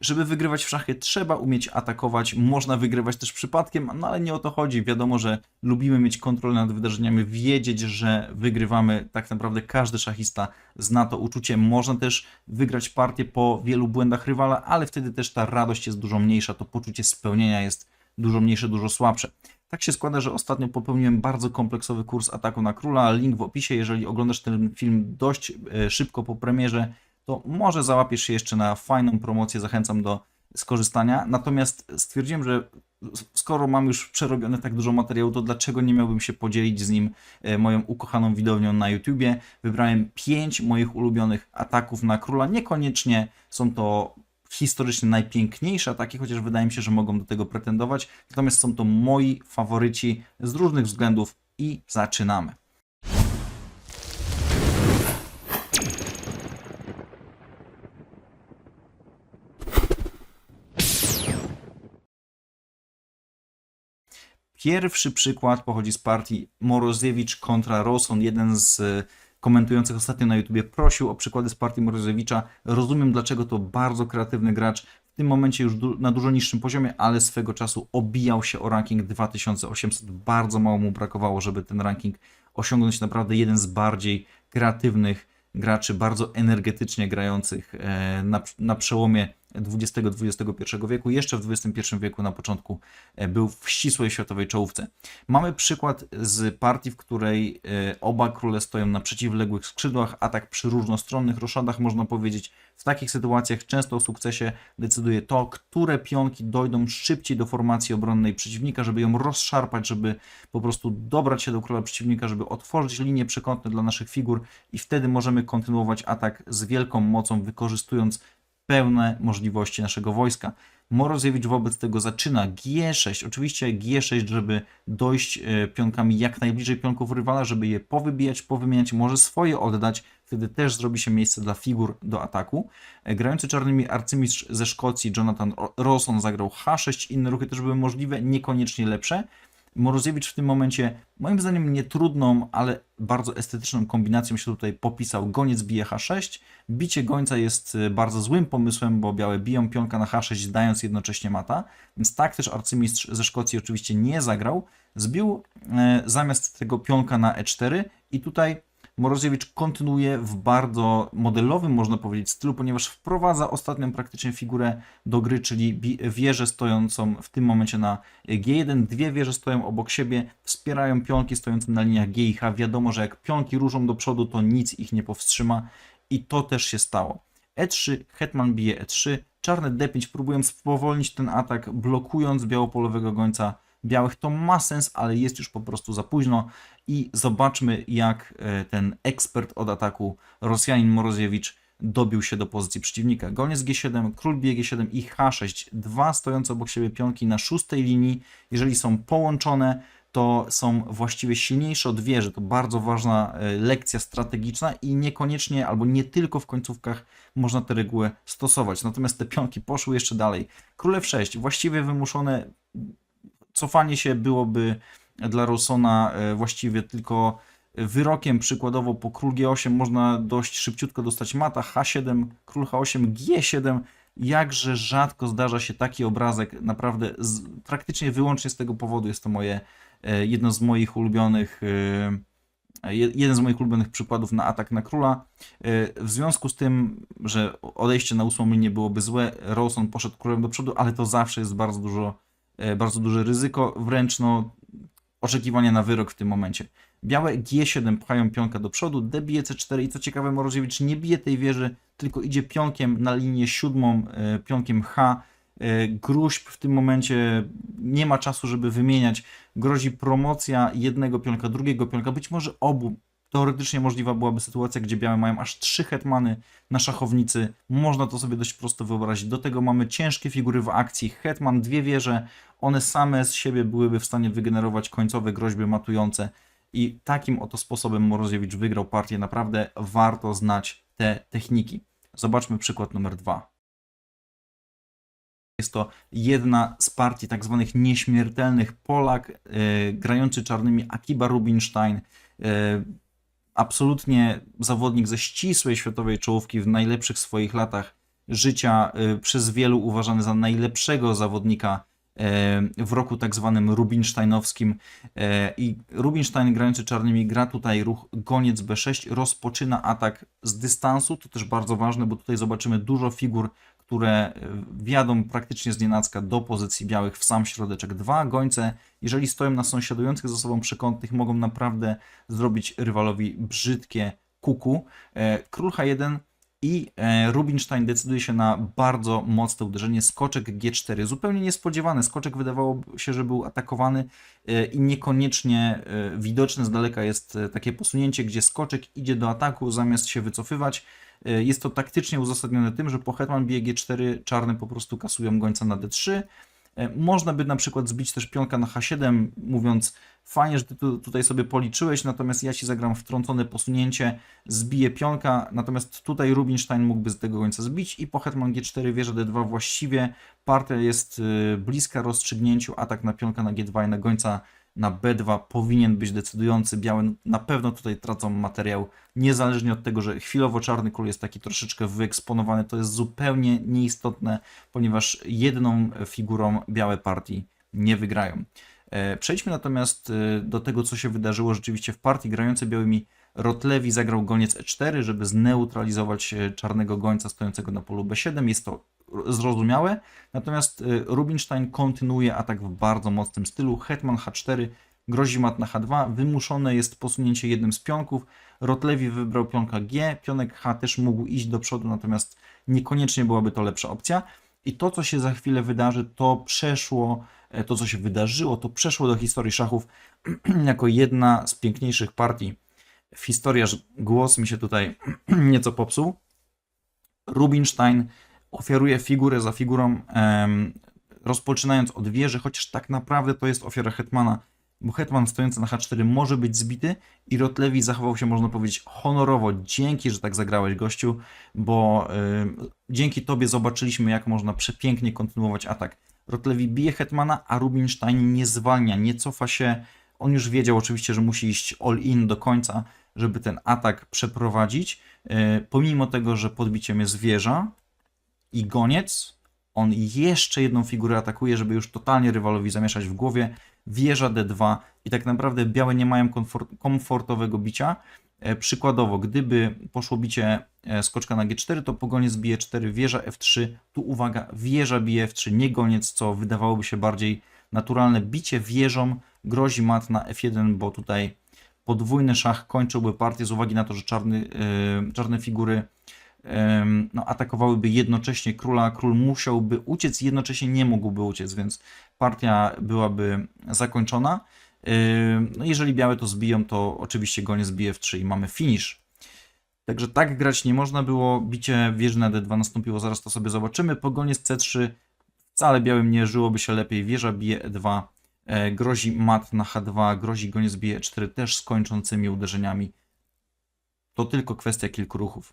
żeby wygrywać w szachy, trzeba umieć atakować, można wygrywać też przypadkiem, no ale nie o to chodzi. Wiadomo, że lubimy mieć kontrolę nad wydarzeniami, wiedzieć, że wygrywamy. Tak naprawdę każdy szachista zna to uczucie. Można też wygrać partię po wielu błędach rywala, ale wtedy też ta radość jest dużo mniejsza, to poczucie spełnienia jest dużo mniejsze, dużo słabsze. Tak się składa, że ostatnio popełniłem bardzo kompleksowy kurs ataku na króla. Link w opisie. Jeżeli oglądasz ten film dość e, szybko po premierze, to może załapiesz się jeszcze na fajną promocję. Zachęcam do skorzystania. Natomiast stwierdziłem, że skoro mam już przerobione tak dużo materiału, to dlaczego nie miałbym się podzielić z nim e, moją ukochaną widownią na YouTubie? Wybrałem 5 moich ulubionych ataków na króla. Niekoniecznie są to historycznie najpiękniejsze ataki, chociaż wydaje mi się, że mogą do tego pretendować. Natomiast są to moi faworyci z różnych względów i zaczynamy. Pierwszy przykład pochodzi z partii Moroziewicz kontra Roson. Jeden z e, komentujących ostatnio na YouTubie prosił o przykłady z partii Moroziewicza. Rozumiem, dlaczego to bardzo kreatywny gracz. W tym momencie już du- na dużo niższym poziomie, ale swego czasu obijał się o ranking 2800. Bardzo mało mu brakowało, żeby ten ranking osiągnąć. Naprawdę jeden z bardziej kreatywnych graczy, bardzo energetycznie grających e, na, na przełomie XX-XXI wieku. Jeszcze w XXI wieku na początku e, był w ścisłej światowej czołówce. Mamy przykład z partii, w której e, oba króle stoją na przeciwległych skrzydłach, atak przy różnostronnych roszadach, można powiedzieć. W takich sytuacjach często o sukcesie decyduje to, które pionki dojdą szybciej do formacji obronnej przeciwnika, żeby ją rozszarpać, żeby po prostu dobrać się do króla przeciwnika, żeby otworzyć linie przekątne dla naszych figur i wtedy możemy kontynuować atak z wielką mocą, wykorzystując pełne możliwości naszego wojska. Moroziewicz wobec tego zaczyna G6, oczywiście G6, żeby dojść e, pionkami jak najbliżej pionków rywala, żeby je powybijać, powymieniać, może swoje oddać, wtedy też zrobi się miejsce dla figur do ataku. E, Grający czarnymi arcymistrz ze Szkocji Jonathan Rawson zagrał H6, inne ruchy też były możliwe, niekoniecznie lepsze. Moroziewicz w tym momencie, moim zdaniem, nie trudną, ale bardzo estetyczną kombinacją się tutaj popisał. Goniec bije H6. Bicie gońca jest y, bardzo złym pomysłem, bo białe biją pionka na H6, dając jednocześnie mata. Więc tak też arcymistrz ze Szkocji oczywiście nie zagrał. Zbił e, zamiast tego pionka na E4 i tutaj Moroziewicz kontynuuje w bardzo modelowym, można powiedzieć, stylu, ponieważ wprowadza ostatnią praktycznie figurę do gry, czyli wieżę stojącą w tym momencie na G1. Dwie wieże stoją obok siebie, wspierają pionki stojące na liniach G i H. Wiadomo, że jak pionki ruszą do przodu, to nic ich nie powstrzyma i to też się stało. E3, hetman bije E3, czarne D5 próbują spowolnić ten atak, blokując białopolowego gońca białych. To ma sens, ale jest już po prostu za późno i zobaczmy jak e, ten ekspert od ataku Rosjanin Moroziewicz dobił się do pozycji przeciwnika. Goniec G7, król bije G7 i H6. Dwa stojące obok siebie pionki na szóstej linii. Jeżeli są połączone, to są właściwie silniejsze od wieży. To bardzo ważna e, lekcja strategiczna i niekoniecznie albo nie tylko w końcówkach można tę regułę stosować. Natomiast te pionki poszły jeszcze dalej. Król F6, właściwie wymuszone cofanie się byłoby dla Rosona e, właściwie tylko wyrokiem. Przykładowo po król G8 można dość szybciutko dostać mata, H7, król H8, G7. Jakże rzadko zdarza się taki obrazek, naprawdę z, praktycznie wyłącznie z tego powodu jest to moje, e, jedno z moich ulubionych, e, je- jeden z moich ulubionych przykładów na atak na króla. W związku z tym, że odejście na ósmą linię byłoby złe, Roson poszedł królem do przodu, ale to zawsze jest bardzo dużo, bardzo duże ryzyko, wręcz no, oczekiwania na wyrok w tym momencie. Białe G7 pchają pionka do przodu, D bije C4 i co ciekawe Moroziewicz nie bije tej wieży, tylko idzie pionkiem na linię siódmą, e, pionkiem H. E, Gruźb w tym momencie nie ma czasu, żeby wymieniać. Grozi promocja jednego pionka, drugiego pionka, być może obu. Teoretycznie możliwa byłaby sytuacja, gdzie białe mają aż trzy hetmany na szachownicy. Można to sobie dość prosto wyobrazić. Do tego mamy ciężkie figury w akcji. Hetman, dwie wieże, one same z siebie byłyby w stanie wygenerować końcowe groźby matujące. I takim oto sposobem Moroziewicz wygrał partię. Naprawdę warto znać te techniki. Zobaczmy przykład numer dwa. Jest to jedna z partii tak zwanych nieśmiertelnych Polak, e, grający czarnymi Akiba Rubinstein. E, absolutnie zawodnik ze ścisłej światowej czołówki w najlepszych swoich latach. życia, y, przez wielu uważany za najlepszego zawodnika e, w roku tak zwanym rubinsteinowskim E, i Rubinstein grający czarnymi gra tutaj ruch goniec B6, rozpoczyna atak z dystansu, to też bardzo ważne, bo tutaj zobaczymy dużo figur, które e, wjadą praktycznie z nienacka do pozycji białych w sam środeczek. Dwa gońce, jeżeli stoją na sąsiadujących ze sobą przekątnych, mogą naprawdę zrobić rywalowi brzydkie kuku. E, Król H1 i e, Rubinstein decyduje się na bardzo mocne uderzenie, skoczek G4. Zupełnie niespodziewany. Skoczek wydawało się, że był atakowany i niekoniecznie widoczne z daleka jest takie posunięcie, gdzie skoczek idzie do ataku zamiast się wycofywać. E, Jest to taktycznie uzasadnione tym, że po hetman bije G4 czarne po prostu kasują gońca na D3. E, Można by na przykład zbić też pionka na H7, mówiąc fajnie, że ty tu, tutaj sobie policzyłeś, natomiast ja ci zagram wtrącone posunięcie, zbiję pionka, natomiast tutaj Rubinstein mógłby z tego gońca zbić i po hetman G4 wieża D2 właściwie partia jest y, bliska rozstrzygnięciu, atak na pionka na G2 i na gońca na B2 powinien być decydujący. Białe na pewno tutaj tracą materiał, niezależnie od tego, że chwilowo czarny król jest taki troszeczkę wyeksponowany, to jest zupełnie nieistotne, ponieważ jedną figurą białe partii nie wygrają. E, Przejdźmy natomiast e, do tego, co się wydarzyło rzeczywiście w partii. Grający białymi Rotlewi zagrał goniec E4, żeby zneutralizować e, czarnego gońca stojącego na polu B7. Jest to zrozumiałe, natomiast e, Rubinstein kontynuuje atak w bardzo mocnym stylu. Hetman H4 grozi mat na H2, wymuszone jest posunięcie jednym z pionków. Rotlewi wybrał pionka G, pionek H też mógł iść do przodu, natomiast niekoniecznie byłaby to lepsza opcja. I to, co się za chwilę wydarzy, to przeszło, e, to co się wydarzyło, to przeszło do historii szachów jako jedna z piękniejszych partii w historii, aż głos mi się tutaj nieco popsuł. Rubinstein ofiaruje figurę za figurą, rozpoczynając od wieży, chociaż tak naprawdę to jest ofiara Hetmana, bo Hetman stojący na H4 może być zbity i Rotlewi zachował się, można powiedzieć, honorowo. Dzięki, że tak zagrałeś, gościu, bo dzięki tobie zobaczyliśmy, jak można przepięknie kontynuować atak. Rotlewi bije Hetmana, a Rubinstein nie zwalnia, nie cofa się. On już wiedział oczywiście, że musi iść all in do końca, żeby ten atak przeprowadzić. E, Pomimo tego, że podbiciem jest wieża i goniec, on jeszcze jedną figurę atakuje, żeby już totalnie rywalowi zamieszać w głowie. Wieża D2 i tak naprawdę białe nie mają komfort, komfortowego bicia. E, Przykładowo, gdyby poszło bicie e, skoczka na G4, to po goniec bije 4, wieża F3. Tu uwaga, wieża bije F3, nie goniec, co wydawałoby się bardziej naturalne. Bicie wieżą grozi mat na F1, bo tutaj podwójny szach kończyłby partię z uwagi na to, że czarny, yy, czarne figury no, atakowałyby jednocześnie króla. Król musiałby uciec, jednocześnie nie mógłby uciec, więc partia byłaby zakończona. No, jeżeli białe to zbiją, to oczywiście goniec bije w 3 i mamy finish. Także tak grać nie można było. Bicie wieży na D2 nastąpiło, zaraz to sobie zobaczymy. Po goniec C3 wcale białym nie żyłoby się lepiej. Wieża bije E2, e, grozi mat na H2, grozi goniec bije E4 też z kończącymi uderzeniami. To tylko kwestia kilku ruchów.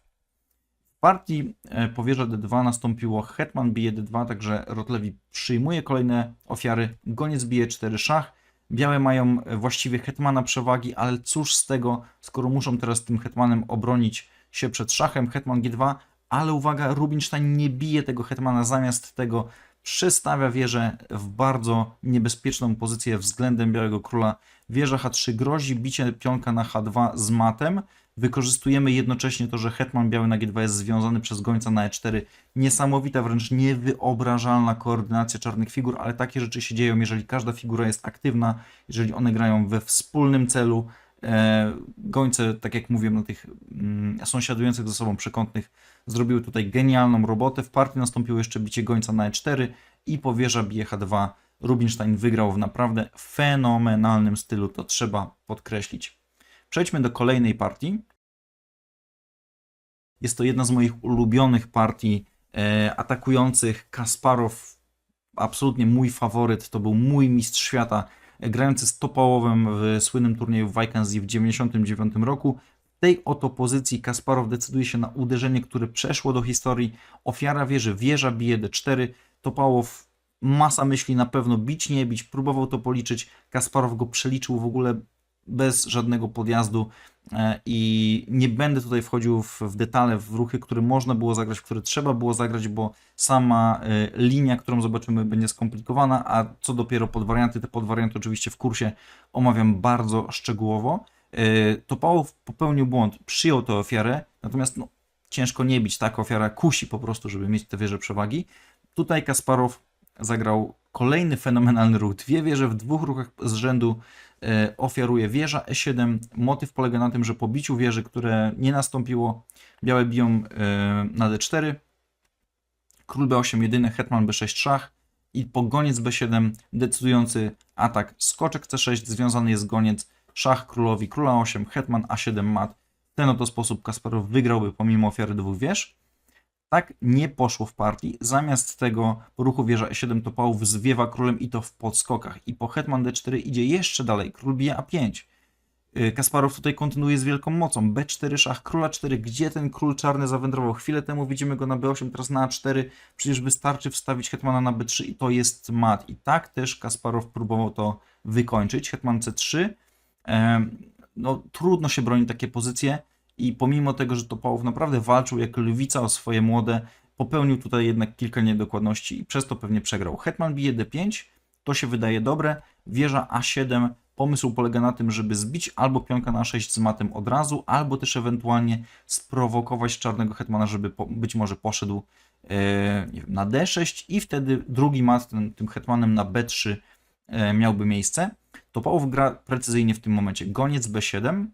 Partii e, po wieża D2 nastąpiło hetman bije D2, także Rotlewi przyjmuje kolejne ofiary. Goniec bije 4 szach. Białe mają właściwie hetmana przewagi, ale cóż z tego, skoro muszą teraz tym hetmanem obronić się przed szachem. Hetman G2, ale uwaga, Rubinstein nie bije tego hetmana, zamiast tego przestawia wieżę w bardzo niebezpieczną pozycję względem Białego Króla. Wieża H3 grozi bicie pionka na H2 z matem. Wykorzystujemy jednocześnie to, że hetman biały na G2 jest związany przez gońca na E4. Niesamowita, wręcz niewyobrażalna koordynacja czarnych figur, ale takie rzeczy się dzieją, jeżeli każda figura jest aktywna, jeżeli one grają we wspólnym celu. E, gońce, tak jak mówiłem, na tych mm, sąsiadujących ze sobą przekątnych zrobiły tutaj genialną robotę. W partii nastąpiło jeszcze bicie gońca na E4 i po wieża bije H2. Rubinstein wygrał w naprawdę fenomenalnym stylu, to trzeba podkreślić. Przejdźmy do kolejnej partii. Jest to jedna z moich ulubionych partii e, atakujących. Kasparow, absolutnie mój faworyt, to był mój mistrz świata, e, grający z Topałowem w słynnym turnieju w w 1999 roku. Tej oto pozycji Kasparow decyduje się na uderzenie, które przeszło do historii. Ofiara wieży, wieża bije D4. Topałow masa myśli na pewno bić, nie bić, próbował to policzyć. Kasparow go przeliczył w ogóle bez żadnego podjazdu e, i nie będę tutaj wchodził w, w detale, w ruchy, które można było zagrać, które trzeba było zagrać, bo sama e, linia, którą zobaczymy, będzie skomplikowana, a co dopiero podwarianty, te podwarianty oczywiście w kursie omawiam bardzo szczegółowo. E, Topałow popełnił błąd, przyjął tę ofiarę, natomiast no, ciężko nie bić, taka ofiara kusi po prostu, żeby mieć te wieże przewagi. Tutaj Kasparow zagrał kolejny fenomenalny ruch. Dwie wieże w dwóch ruchach z rzędu e, ofiaruje wieża E7. Motyw polega na tym, że po biciu wieży, które nie nastąpiło, białe biją e, na D4. Król B8 jedyny, hetman B6 szach i po goniec B7 decydujący atak. Skoczek C6 związany jest goniec, szach królowi, króla 8, hetman A7 mat. W ten oto sposób Kasparow wygrałby pomimo ofiary dwóch wież. Tak nie poszło w partii. Zamiast tego ruchu wieża E7 to Pałów zwiewa królem i to w podskokach. I po hetman D4 idzie jeszcze dalej. Król bije A5. Yy, Kasparow tutaj kontynuuje z wielką mocą. B4 szach, króla 4. Gdzie ten król czarny zawędrował? Chwilę temu widzimy go na B8, teraz na A4. Przecież wystarczy wstawić hetmana na B3 i to jest mat. I tak też Kasparow próbował to wykończyć. Hetman C3. Em, No, trudno się broni takie pozycje i pomimo tego, że Topałow naprawdę walczył jak lwica o swoje młode, popełnił tutaj jednak kilka niedokładności i przez to pewnie przegrał. Hetman bije D5, to się wydaje dobre. Wieża A7, pomysł polega na tym, żeby zbić albo pionka na 6 z matem od razu, albo też ewentualnie sprowokować czarnego hetmana, żeby po, być może poszedł e, wiem, na D6 i wtedy drugi mat ten, tym hetmanem na B3 e, miałby miejsce. Topałow gra precyzyjnie w tym momencie. Goniec B7,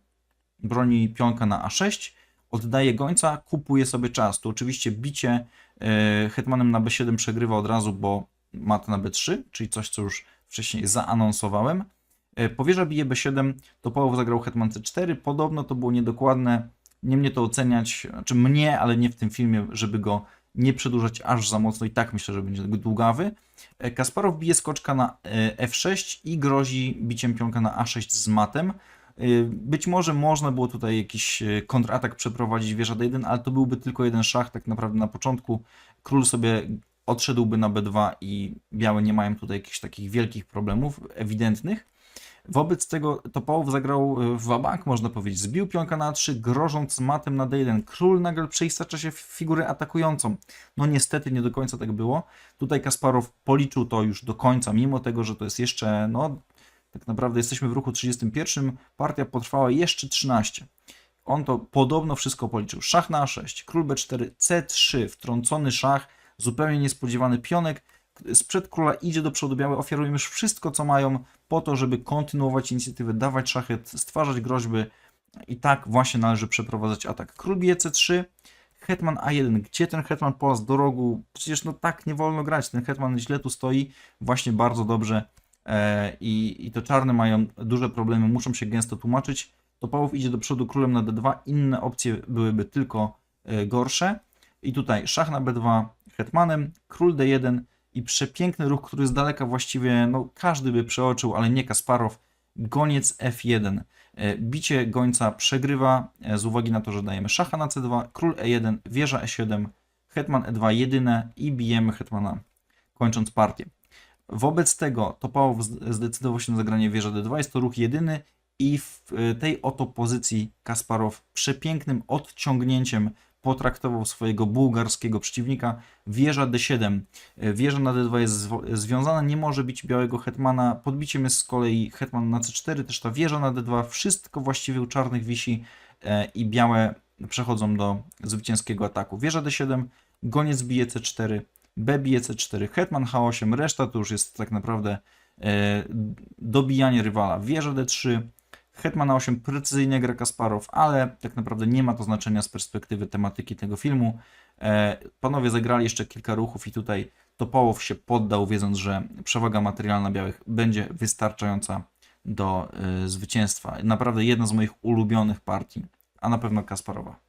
broni pionka na A6, oddaje gońca, kupuje sobie czas. Tu oczywiście bicie e, hetmanem na B7 przegrywa od razu, bo mat na B3, czyli coś, co już wcześniej zaanonsowałem. E, Powierza bije B7, to Paweł zagrał hetman C4, podobno to było niedokładne, nie mnie to oceniać, znaczy mnie, ale nie w tym filmie, żeby go nie przedłużać aż za mocno i tak myślę, że będzie długawy. E, Kasparow bije skoczka na e, F6 i grozi biciem pionka na A6 z matem. Y, Być może można było tutaj jakiś y, kontratak przeprowadzić wieża D1, ale to byłby tylko jeden szach tak naprawdę na początku. Król sobie odszedłby na B2 i białe nie mają tutaj jakichś takich wielkich problemów ewidentnych. Wobec tego Topałow zagrał y, w wabank, można powiedzieć. Zbił pionka na A3, grożąc matem na D1. Król nagle przeistacza się w figurę atakującą. No niestety nie do końca tak było. Tutaj Kasparow policzył to już do końca, mimo tego, że to jest jeszcze no, tak naprawdę jesteśmy w ruchu 31, partia potrwała jeszcze 13. On to podobno wszystko policzył. Szach na A6, król B4, C3, wtrącony szach, zupełnie niespodziewany pionek. Sprzed króla idzie do przodu białe, ofiarują już wszystko, co mają, po to, żeby kontynuować inicjatywę, dawać szachet, stwarzać groźby. I tak właśnie należy przeprowadzać atak. Król bije C3, hetman A1. Gdzie ten hetman polas do rogu? Przecież no tak nie wolno grać. Ten hetman źle tu stoi, właśnie bardzo dobrze i, i to czarne mają duże problemy, muszą się gęsto tłumaczyć. Topałow idzie do przodu królem na D2, inne opcje byłyby tylko e, gorsze. I tutaj szach na B2 hetmanem, król D1 i przepiękny ruch, który z daleka właściwie no, każdy by przeoczył, ale nie Kasparow. Goniec F1. E, Bicie gońca przegrywa e, z uwagi na to, że dajemy szacha na C2, król E1, wieża E7, hetman E2 jedyne i bijemy hetmana, kończąc partię. Wobec tego Topałow zdecydował się na zagranie wieża D2. Jest to ruch jedyny i w e, tej oto pozycji Kasparow przepięknym odciągnięciem potraktował swojego bułgarskiego przeciwnika. Wieża D7. E, Wieża na D2 jest związana, nie może bić białego hetmana. Podbiciem jest z kolei hetman na C4, też ta wieża na D2. Wszystko właściwie u czarnych wisi e, i białe przechodzą do zwycięskiego ataku. Wieża D7, goniec bije C4, B bije C4, hetman H8, reszta to już jest tak naprawdę e, dobijanie rywala. Wieża D3, hetman A8 precyzyjnie gra Kasparow, ale tak naprawdę nie ma to znaczenia z perspektywy tematyki tego filmu. E, panowie zagrali jeszcze kilka ruchów i tutaj Topołow się poddał, wiedząc, że przewaga materialna białych będzie wystarczająca do e, zwycięstwa. Naprawdę jedna z moich ulubionych partii, a na pewno Kasparowa.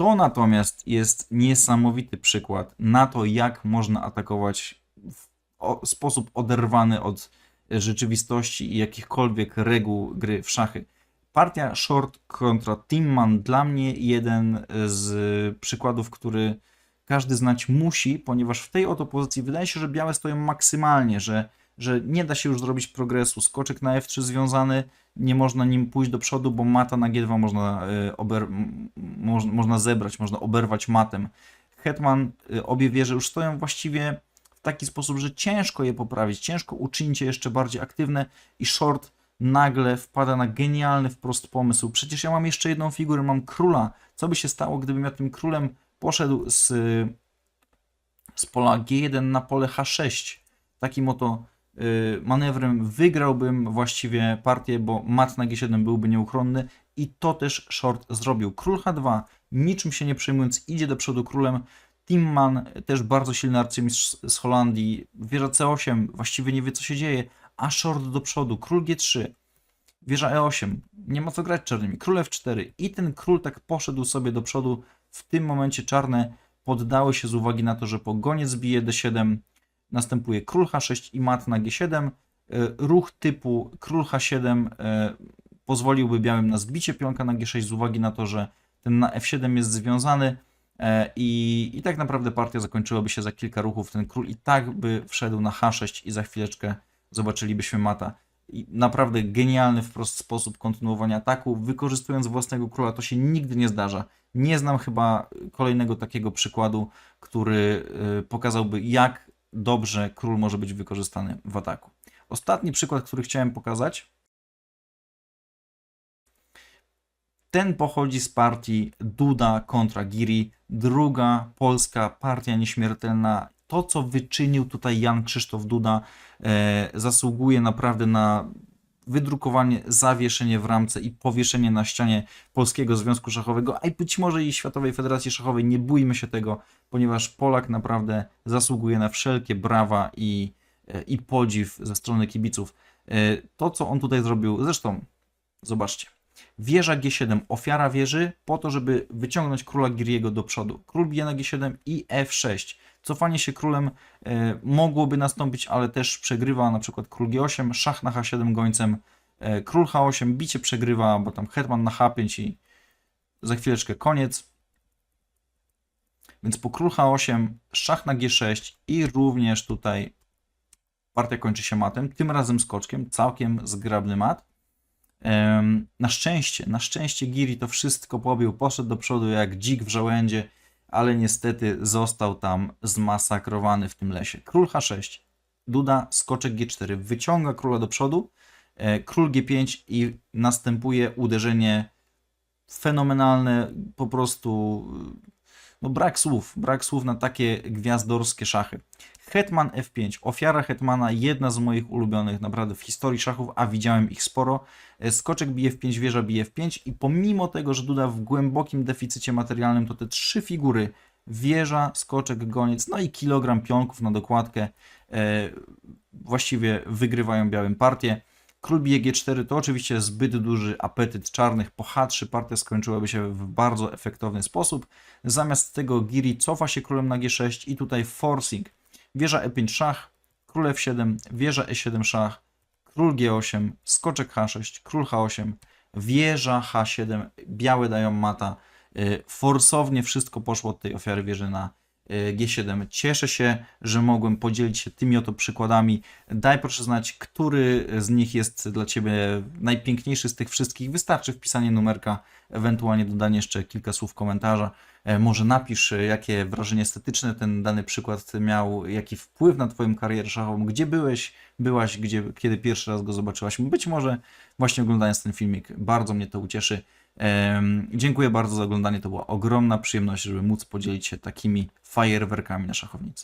To natomiast jest niesamowity przykład na to, jak można atakować w sposób oderwany od rzeczywistości i jakichkolwiek reguł gry w szachy. Partia short kontra Teamman dla mnie jeden z przykładów, który każdy znać musi, ponieważ w tej oto pozycji wydaje się, że białe stoją maksymalnie, że że nie da się już zrobić progresu. Skoczek na F3 związany, nie można nim pójść do przodu, bo mata na G2 można, y, ober, można zebrać, można oberwać matem. Hetman, y, obie wieże już stoją właściwie w taki sposób, że ciężko je poprawić, ciężko uczynić je jeszcze bardziej aktywne i short nagle wpada na genialny wprost pomysł. Przecież ja mam jeszcze jedną figurę, mam króla. Co by się stało, gdybym ja tym królem poszedł z, z pola G1 na pole H6? Takim oto manewrem wygrałbym właściwie partię, bo mat na G7 byłby nieuchronny i to też short zrobił. Król H2, niczym się nie przejmując, idzie do przodu królem. Timman, też bardzo silny arcymistrz z Holandii, wieża C8, właściwie nie wie co się dzieje, a short do przodu, król G3, wieża E8, nie ma co grać czarnymi, król F4 i ten król tak poszedł sobie do przodu. W tym momencie czarne poddały się z uwagi na to, że po goniec bije D7 następuje król H6 i mat na G7. Y, Ruch typu król H7 y, pozwoliłby białym na zbicie pionka na G6 z uwagi na to, że ten na F7 jest związany e, i, i tak naprawdę partia zakończyłaby się za kilka ruchów. Ten król i tak by wszedł na H6 i za chwileczkę zobaczylibyśmy mata. I naprawdę genialny wprost sposób kontynuowania ataku, wykorzystując własnego króla. To się nigdy nie zdarza. Nie znam chyba kolejnego takiego przykładu, który pokazałby, jak dobrze król może być wykorzystany w ataku. Ostatni przykład, który chciałem pokazać, ten pochodzi z partii Duda kontra Giri, druga polska partia nieśmiertelna. To, co wyczynił tutaj Jan Krzysztof Duda, e, zasługuje naprawdę na wydrukowanie, zawieszenie w ramce i powieszenie na ścianie Polskiego Związku Szachowego, a być może i Światowej Federacji Szachowej. Nie bójmy się tego, ponieważ Polak naprawdę zasługuje na wszelkie brawa i, e, i podziw ze strony kibiców. E, To, co on tutaj zrobił, zresztą zobaczcie. Wieża G7, ofiara wieży po to, żeby wyciągnąć króla Giriego do przodu. Król bije na G7 i F6. Cofanie się królem e, mogłoby nastąpić, ale też przegrywa na przykład król G8, szach na H7 gońcem, e, król H8, bicie przegrywa, bo tam hetman na H5 i za chwileczkę koniec. Więc po król H8, szach na G6 i również tutaj partia kończy się matem, tym razem skoczkiem, całkiem zgrabny mat. Na szczęście, na szczęście Giri to wszystko pobił, poszedł do przodu jak dzik w żołędzie, ale niestety został tam zmasakrowany w tym lesie. Król H6, Duda, skoczek G4, wyciąga króla do przodu, e, król G5 i następuje uderzenie fenomenalne, po prostu no brak słów, brak słów na takie gwiazdorskie szachy. Hetman F5, ofiara Hetmana, jedna z moich ulubionych naprawdę w historii szachów, a widziałem ich sporo. E, Skoczek bije w 5, wieża bije w 5 i pomimo tego, że Duda w głębokim deficycie materialnym, to te trzy figury, wieża, skoczek, goniec, no i kilogram pionków na dokładkę, e, właściwie wygrywają białym partię. Król bije G4 to oczywiście zbyt duży apetyt czarnych. Po H3 partia skończyłaby się w bardzo efektowny sposób. Zamiast tego Giri cofa się królem na G6 i tutaj forcing. Wieża E5 szach, król F7, wieża E7 szach, król G8, skoczek H6, król H8, wieża H7, białe dają mata. Y, Forsownie wszystko poszło od tej ofiary wieży na G7. Cieszę się, że mogłem podzielić się tymi oto przykładami. Daj proszę znać, który z nich jest dla Ciebie najpiękniejszy z tych wszystkich. Wystarczy wpisanie numerka, ewentualnie dodanie jeszcze kilka słów komentarza. E, Może napisz, e, jakie wrażenie estetyczne ten dany przykład miał, jaki wpływ na Twoją karierę szachową, gdzie byłeś, byłaś, gdzie, kiedy pierwszy raz go zobaczyłaś. Być może właśnie oglądając ten filmik, bardzo mnie to ucieszy. Dziękuję bardzo za oglądanie, to była ogromna przyjemność, żeby móc podzielić się takimi fajerwerkami na szachownicy.